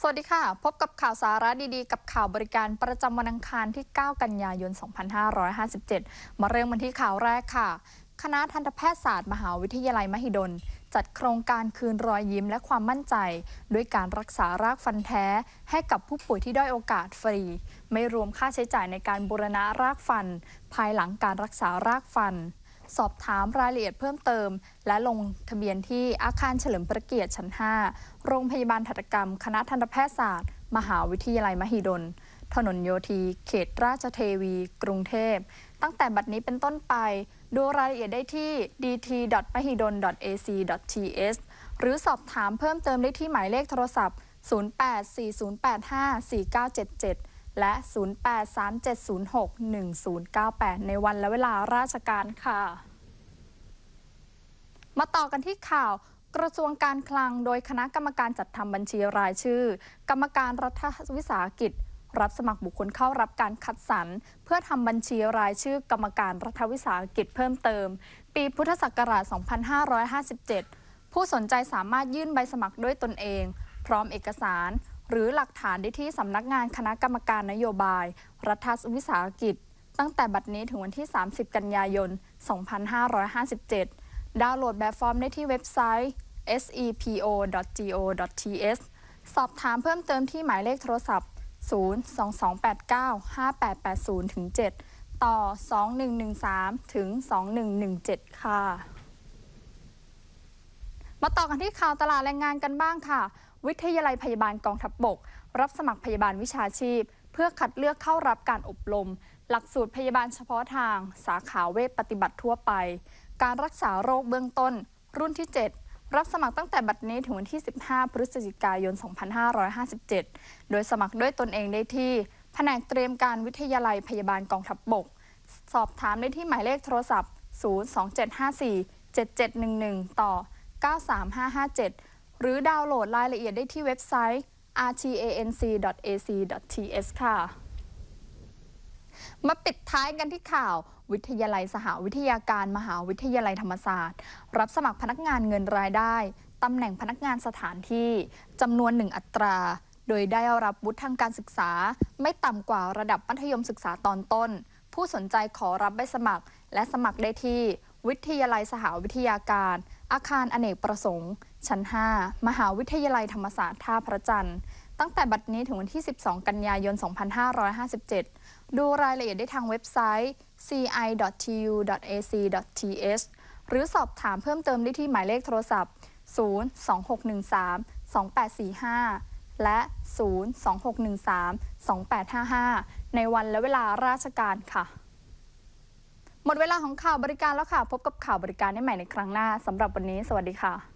สวัสดีค่ะ พบกับข่าวสาระดีๆ กับข่าวบริการประจำวันอังคารที่ 9 กันยายน 2557 มาเริ่มกันที่ข่าวแรกค่ะ คณะทันตแพทยศาสตร์มหาวิทยาลัยมหิดล จัดโครงการคืนรอยยิ้มและความมั่นใจ ด้วยการรักษารากฟันแท้ ให้กับผู้ป่วยที่ด้อยโอกาสฟรี ไม่รวมค่าใช้จ่ายในการบูรณะรากฟัน ภายหลังการรักษารากฟัน สอบถามรายละเอียดเพิ่มเติม และลงทะเบียนที่อาคารเฉลิมพระเกียรติชั้น 5 โรงพยาบาลถัตกรรม คณะทันตแพทยศาสตร์ มหาวิทยาลัยมหิดล ถนนโยธี เขตราชเทวี กรุงเทพ ตั้งแต่บัดนี้เป็นต้นไป ดูรายละเอียดได้ที่ dt.mahidol.ac.th หรือสอบถามเพิ่มเติมได้ที่หมายเลขโทรศัพท์ 0840854977 และ 0837061098 ในวันและเวลาราชการค่ะ มาต่อกันที่ข่าวกระทรวงการคลังโดยคณะกรรมการจัดทำบัญชีรายชื่อ กรรมการรัฐวิสาหกิจ รับสมัครบุคคลเข้ารับการคัดสรรเพื่อทำบัญชีรายชื่อกรรมการรัฐวิสาหกิจเพิ่มเติม ปีพุทธศักราช 2557 ผู้สนใจสามารถยื่นใบสมัครด้วยตนเอง พร้อมเอกสาร หรือหลักฐานได้ที่สำนักงานคณะกรรมการนโยบาย รัฐวิสาหกิจ ตั้งแต่บัดนี้ถึงวันที่ 30 กันยายน 2557 ดาวน์โหลดแบบฟอร์มได้ที่เว็บไซต์ sepo.go.th สอบถามเพิ่มเติมที่หมายเลขโทรศัพท์ 022895880ถึง7ต่อ 2113 ถึง 2117 ค่ะ มาต่อกันที่ข่าวตลาดแรงงานกันบ้างค่ะ วิทยาลัยพยาบาลกองทัพบบก รับสมัครพยาบาลวิชาชีพ เพื่อคัดเลือกเข้ารับการอบรม หลักสูตรพยาบาลเฉพาะทาง สาขาเวชปฏิบัติทั่วไป การรักษาโรคเบื้องต้น รุ่นที่ 7รับสมัครตั้งแต่บัดนี้ถึงวันที่ 15 พฤศจิกายน 2557 โดยสมัครด้วยตนเองได้ที่ แผนกเตรียมการวิทยาลัยพยาบาลกองทัพบบก สอบถามได้ที่หมายเลขโทรศัพท์ 02754 7711 ต่อ 93557 หรือดาวน์โหลดรายละเอียดได้ที่เว็บไซต์ rtanc.ac.th ค่ะ มาปิดท้ายกันที่ข่าว วิทยาลัยสหวิทยาการมหาวิทยาลัยธรรมศาสตร์ รับสมัครพนักงานเงินรายได้ตำแหน่งพนักงานสถานที่จำนวนหนึ่งอัตรา โดยได้รับวุฒิทางการศึกษา ไม่ต่ำกว่าระดับมัธยมศึกษาตอนต้น ผู้สนใจขอรับใบสมัคร และสมัครได้ที่ วิทยาลัยสหวิทยาการ อาคารอเนกประสงค์ ชั้น 5 มหาวิทยาลัยธรรมศาสตร์ท่าพระจันทร์ตั้งแต่บัดนี้ถึงวันที่ 12 กันยายน 2557 ดูรายละเอียดได้ทางเว็บไซต์ ci.tu.ac.th หรือสอบถามเพิ่มเติมได้ที่หมายเลขโทรศัพท์ 026132845 และ 026132855 ในวันและเวลาราชการค่ะ หมดเวลาของข่าวบริการแล้วค่ะ พบกับข่าวบริการได้ใหม่ในครั้งหน้าสำหรับวันนี้ สวัสดีค่ะ